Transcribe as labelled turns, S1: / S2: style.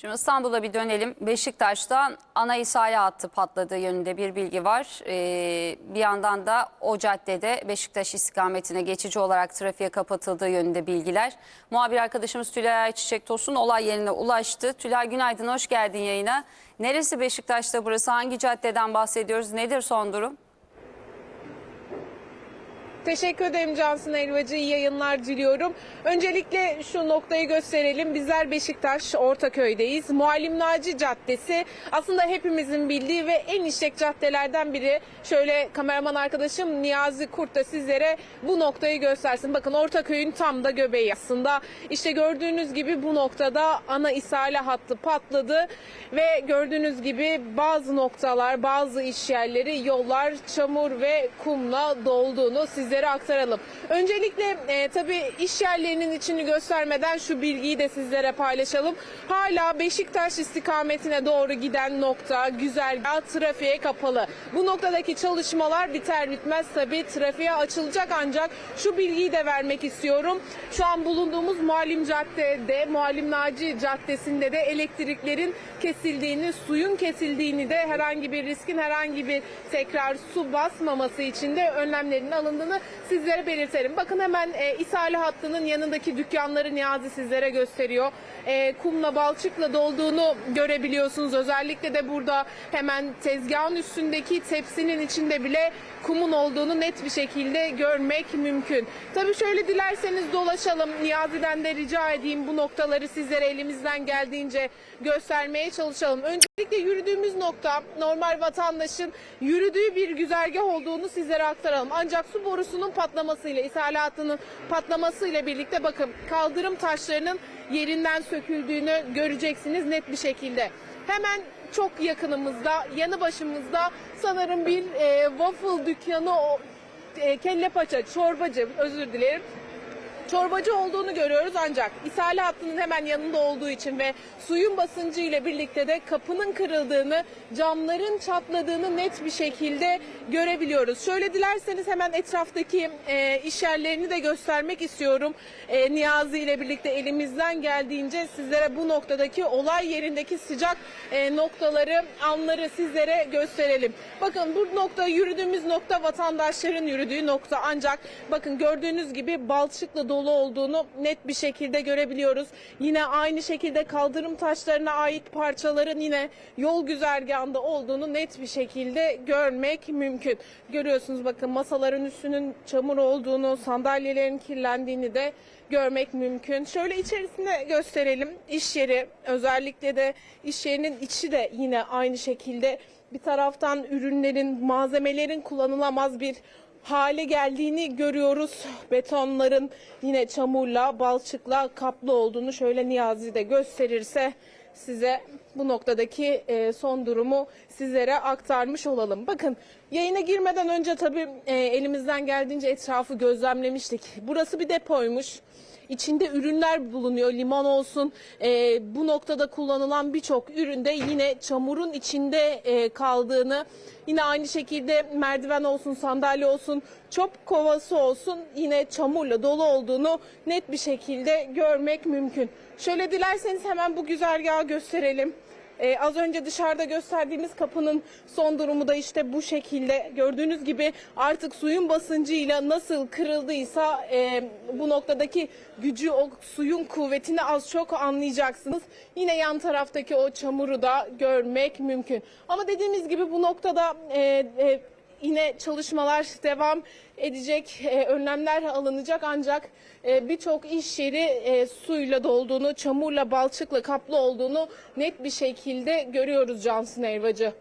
S1: Şimdi İstanbul'a bir dönelim. Beşiktaş'ta ana İsa'ya hattı patladığı yönünde bir bilgi var. Ee, bir yandan da o caddede Beşiktaş istikametine geçici olarak trafiğe kapatıldığı yönünde bilgiler. Muhabir arkadaşımız Tülay Ayçiçek Tosun olay yerine ulaştı. Tülay günaydın, hoş geldin yayına. Neresi Beşiktaş'ta burası? Hangi caddeden bahsediyoruz? Nedir son durum?
S2: Teşekkür ederim Cansın Elvacı. İyi yayınlar diliyorum. Öncelikle şu noktayı gösterelim. Bizler Beşiktaş Ortaköy'deyiz. Muallim Naci Caddesi aslında hepimizin bildiği ve en işlek caddelerden biri. Şöyle kameraman arkadaşım Niyazi Kurt da sizlere bu noktayı göstersin. Bakın Ortaköy'ün tam da göbeği aslında. İşte gördüğünüz gibi bu noktada ana isale hattı patladı ve gördüğünüz gibi bazı noktalar, bazı iş yerleri, yollar çamur ve kumla dolduğunu sizlere aktaralım. Öncelikle e, tabii iş yerlerinin içini göstermeden şu bilgiyi de sizlere paylaşalım. Hala Beşiktaş istikametine doğru giden nokta güzergah trafiğe kapalı. Bu noktadaki çalışmalar biter bitmez tabii trafiğe açılacak ancak şu bilgiyi de vermek istiyorum. Şu an bulunduğumuz Muallim Cadde'de, Muallim Naci Caddesi'nde de elektriklerin kesildiğini, suyun kesildiğini de herhangi bir riskin herhangi bir tekrar su basmaması için de önlemlerin alındığını sizlere belirtelim. Bakın hemen e, İsali hattının yanındaki dükkanları Niyazi sizlere gösteriyor. E, kumla balçıkla dolduğunu görebiliyorsunuz. Özellikle de burada hemen tezgahın üstündeki tepsinin içinde bile kumun olduğunu net bir şekilde görmek mümkün. Tabii şöyle dilerseniz dolaşalım. Niyazi'den de rica edeyim bu noktaları sizlere elimizden geldiğince göstermeye çalışalım. Öncelikle yürüdüğümüz nokta normal vatandaşın yürüdüğü bir güzergah olduğunu sizlere aktaralım. Ancak su borusunun patlamasıyla, ishalatının patlamasıyla birlikte bakın kaldırım taşlarının yerinden söküldüğünü göreceksiniz net bir şekilde. Hemen çok yakınımızda, yanı başımızda sanırım bir e, waffle dükkanı, e, kelle paça, çorbacı özür dilerim çorbacı olduğunu görüyoruz ancak ishale hattının hemen yanında olduğu için ve suyun basıncı ile birlikte de kapının kırıldığını, camların çatladığını net bir şekilde görebiliyoruz. Şöyle dilerseniz hemen etraftaki e, iş yerlerini de göstermek istiyorum. E, Niyazi ile birlikte elimizden geldiğince sizlere bu noktadaki olay yerindeki sıcak e, noktaları, anları sizlere gösterelim. Bakın bu nokta yürüdüğümüz nokta vatandaşların yürüdüğü nokta ancak bakın gördüğünüz gibi balçıkla dolu olduğunu net bir şekilde görebiliyoruz. Yine aynı şekilde kaldırım taşlarına ait parçaların yine yol güzergahında olduğunu net bir şekilde görmek mümkün. Görüyorsunuz bakın masaların üstünün çamur olduğunu, sandalyelerin kirlendiğini de görmek mümkün. Şöyle içerisinde gösterelim. İş yeri özellikle de iş yerinin içi de yine aynı şekilde bir taraftan ürünlerin, malzemelerin kullanılamaz bir hale geldiğini görüyoruz. Betonların yine çamurla, balçıkla kaplı olduğunu şöyle Niyazi de gösterirse size bu noktadaki e, son durumu sizlere aktarmış olalım. Bakın yayına girmeden önce tabii e, elimizden geldiğince etrafı gözlemlemiştik. Burası bir depoymuş. İçinde ürünler bulunuyor. Limon olsun. e, bu noktada kullanılan birçok üründe yine çamurun içinde e, kaldığını, yine aynı şekilde merdiven olsun, sandalye olsun, çöp kovası olsun yine çamurla dolu olduğunu net bir şekilde görmek mümkün. Şöyle dilerseniz hemen bu güzergahı gösterelim. Ee, az önce dışarıda gösterdiğimiz kapının son durumu da işte bu şekilde. Gördüğünüz gibi artık suyun basıncıyla nasıl kırıldıysa e, bu noktadaki gücü, o suyun kuvvetini az çok anlayacaksınız. Yine yan taraftaki o çamuru da görmek mümkün. Ama dediğimiz gibi bu noktada e, e, yine çalışmalar devam edecek, e, önlemler alınacak ancak e, birçok iş yeri e, suyla dolduğunu, çamurla, balçıkla kaplı olduğunu net bir şekilde görüyoruz Cansın Elvacı.